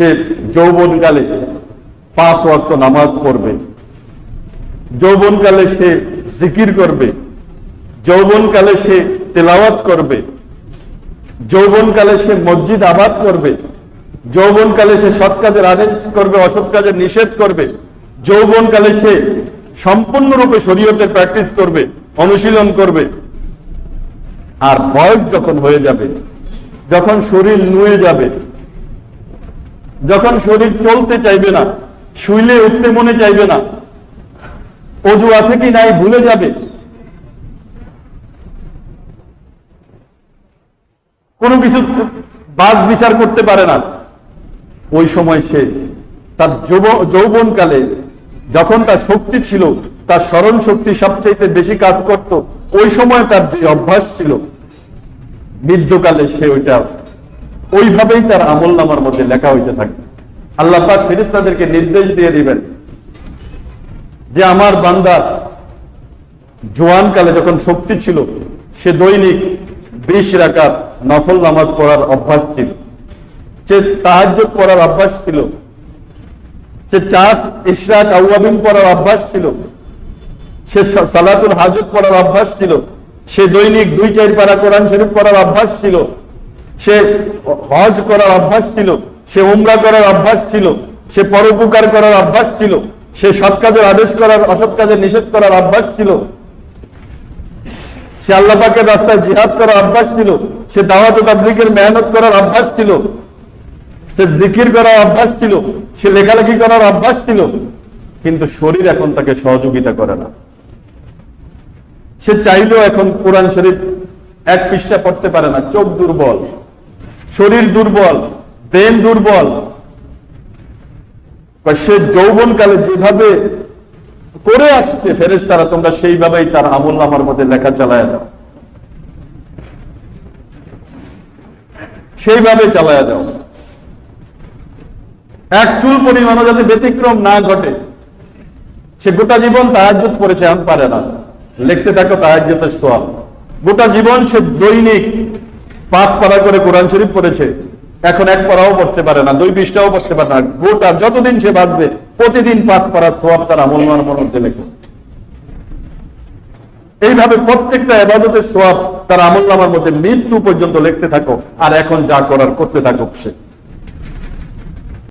সে যৌবনকালে পাঁচ ওয়াক্ত নামাজ পড়বে। যৌবনকালে সে জিকির করবে। যৌবনকালে সে তেলাওয়াত করবে। যৌবনকালে সে মসজিদ আবাদ করবে। যৌবনকালে সে সৎ কাজের আদেশ করবে, অসৎ কাজের নিষেধ করবে। যৌবনকালে সে সম্পূর্ণরূপে শরীয়তের প্র্যাকটিস করবে, অনুশীলন করবে। আর বয়স যখন হয়ে যাবে, যখন শরীর নুয়ে যাবে যখন শরীর চলতে চাইবে না, শুইলে উঠতে মনে চাইবে না, অজু আছে কি নাই ভুলে যাবে। কোনো কিছু বাজ বিচার করতে পারে না। ওই সময় সে তার যৌব- যৌবনকালে যখন তার শক্তি ছিল, তার স্মরণ শক্তি সবচাইতে বেশি কাজ করত, ওই সময় তার যে অভ্যাস ছিল বৃদ্ধকালে সে ওইটা ওইভাবেই তার আমল নামার মধ্যে লেখা হইতে থাকে। আল্লাহ পাক ফেরেশতাদেরকে নির্দেশ দিয়ে দিবেন যে আমার বান্দার জোয়ান কালে যখন শক্তি ছিল, সে দৈনিক বিশ রাকাত নফল নামাজ পড়ার অভ্যাস ছিল। যে তাহাজ্জুদ পড়ার অভ্যাস ছিল, যে চাষ, ইশরাক, আউয়াবিন পড়ার অভ্যাস ছিল সে, সালাতুল হাজত পড়ার অভ্যাস ছিল, সে দৈনিক দুই চার পারা কোরআন শরীফ পড়ার অভ্যাস ছিল সে হজ করার অভ্যাস ছিল, সে উমরা করার অভ্যাস ছিল, সে পরোপকার করার অভ্যাস ছিল, সে সৎ কাজের আদেশ করার, অসৎ কাজের নিষেধ করার অভ্যাস ছিল। সে আল্লাহ পাকের রাস্তায় জিহাদ করার অভ্যাস ছিল, সে দাওয়াত ও তাবলিগের মেহনত করার অভ্যাস ছিল, সে জিকির করার অভ্যাস ছিল, সে লেখালেখি করার অভ্যাস ছিল, কিন্তু শরীর এখন তাকে সহযোগিতা করে না। সে চাইলেও এখন কোরআন শরীফ এক পৃষ্ঠা পড়তে পারে না, চোখ দুর্বল। শরীর দুর্বল, ব্রেন দুর্বল সে যৌবনকালে যেভাবে করে আসছে ফেরেস তারা তোমরা সেইভাবেই তার আমল নামার মধ্যে লেখা চালায় দাও। সেইভাবে চালায় দাও। এক চুল পরিমাণও যাতে ব্যতিক্রম না ঘটে, সে গোটা জীবন তাহাজ্জুদ পড়েছে এখন পারে না। লিখতে থাকো তাহাজ্জুদের সোয়াব গোটা জীবন সে দৈনিক পাঁচ পারা করে কোরআন শরীফ পড়েছে, এখন এক পারাও পড়তে পারে না, দুই পৃষ্ঠাও পড়তে পারে না, গোটা যতদিন সে বাঁচবে, প্রতিদিন পাঁচ পারা সোয়াব তার আমল নামার মধ্যে লেখে। এইভাবে প্রত্যেকটা এবাদতের সোয়াব তার আমল নামার মধ্যে মৃত্যু পর্যন্ত লিখতে থাকো, আর এখন যা করার করতে থাকুক সে।